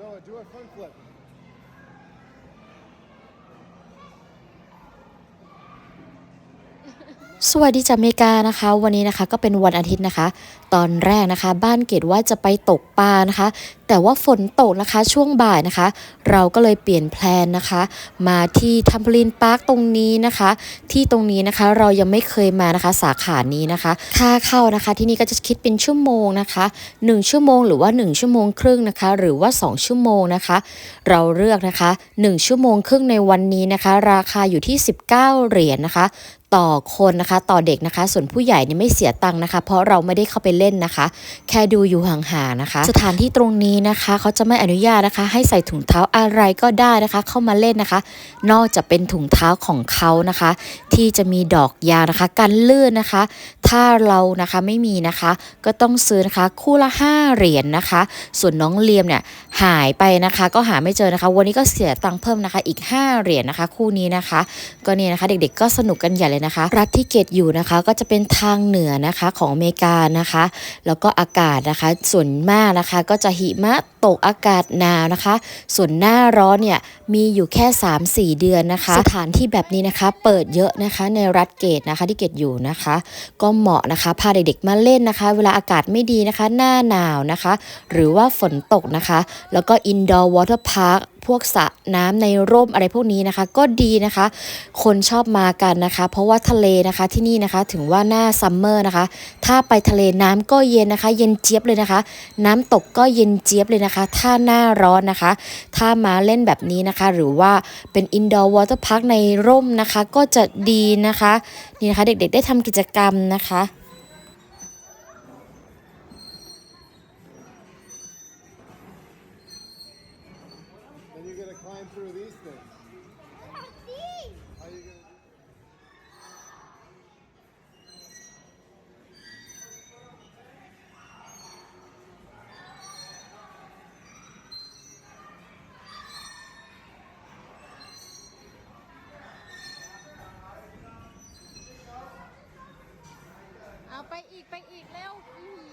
Noah, do a front flip. สวัสดีจากอเมริกานะคะ วันนี้นะคะก็เป็นวันอาทิตย์นะคะ ตอนแรกนะคะ บ้านเกดว่าจะไปตกปลานะคะ แต่ว่าฝนตกนะคะช่วงบ่ายนะคะ เราก็เลยเปลี่ยนแพลนนะคะ มาที่ทัมพลินพาร์คตรงนี้นะคะ ที่ตรงนี้นะคะเรายังไม่เคยมานะคะสาขานี้นะคะค่าเข้านะคะที่นี่ก็จะคิดเป็นชั่วโมงนะคะ 1 ชั่วโมงหรือว่า 1 ชั่วโมงครึ่งนะคะ หรือว่า 2 ชั่วโมงนะคะ เราเลือกนะคะ 1 ชั่วโมงครึ่งในวันนี้นะคะ ราคาอยู่ที่ 19 เหรียญนะคะต่อคนนะคะต่อเด็กนะคะ ส่วนผู้ใหญ่เนี่ยไม่เสียตังค์นะคะ เพราะเราไม่ได้เข้าไปเล่นนะคะ แค่ดูอยู่ห่างๆนะคะ สถานที่ตรงนี้นะคะเขาจะไม่อนุญาตนะคะ ให้ใส่ถุงเท้าอะไรก็ได้นะคะ เข้ามาเล่นนะคะ นอกจากเป็นถุงเท้าของเขานะคะ ที่จะมีดอกยางนะคะกันลื่นนะคะ ถ้าเรานะคะไม่มีนะคะ ก็ต้องซื้อนะคะคู่ละ 5 เหรียญนะคะ ส่วนน้องเลียมเนี่ยหายไปนะคะ ก็หาไม่เจอนะคะ วันนี้ก็เสียตังค์เพิ่มนะคะอีก 5 เหรียญนะคะ คู่นี้นะคะ ก็เนี่ยนะคะเด็กๆก็สนุกกันใหญ่เลยนะคะ รัฐที่เกตอยู่นะคะก็จะเป็นทางเหนือนะคะของอเมริกานะคะ แล้วก็อากาศนะคะ ส่วนมากนะคะก็จะหิมะตกอากาศหนาวนะคะ ส่วนหน้าร้อนเนี่ยมีอยู่แค่ 3-4 เดือนนะคะ สถานที่แบบนี้นะคะ เปิดเยอะนะคะในรัฐเกตนะคะที่เกตอยู่นะคะ ก็เหมาะนะคะพาเด็กๆมาเล่นนะคะ เวลาอากาศไม่ดีนะคะ หน้าหนาวนะคะ หรือว่าฝนตกนะคะ แล้วก็ indoor water park พวกสระน้ำในร่มอะไรพวกนี้นะคะ ก็ดีนะคะ คนชอบมากันนะคะ เพราะว่าทะเลนะคะที่นี่นะคะถึงว่าหน้าซัมเมอร์นะคะ ถ้าไปทะเลน้ำก็เย็นนะคะ เย็นเจี๊ยบเลยนะคะ น้ำตกก็เย็นเจี๊ยบเลยนะคะ ถ้าหน้าร้อนนะคะ ถ้ามาเล่นแบบนี้นะคะ หรือว่าเป็น indoor water park ในร่มนะคะ ก็จะดีนะคะนี่นะคะ เด็กๆได้ทำกิจกรรมนะคะ climb through these things. These. How are you gonna do? เอาไปอีกไปอีกเร็วอีหี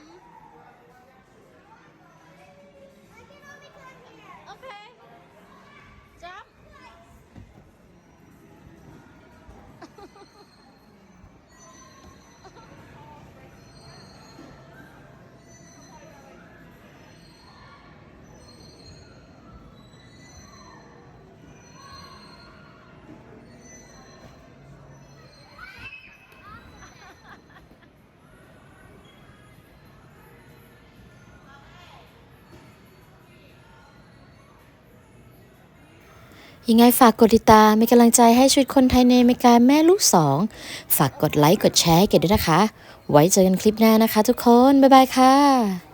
ยังไงฝากกดติดตามเป็นกำลังใจให้ชีวิตคนไทยในอเมริกาแม่ลูกสอง ฝากกดไลค์ กดแชร์เกดด้วยนะคะ ไว้เจอกันคลิปหน้านะคะทุกคน บ๊ายบายค่ะ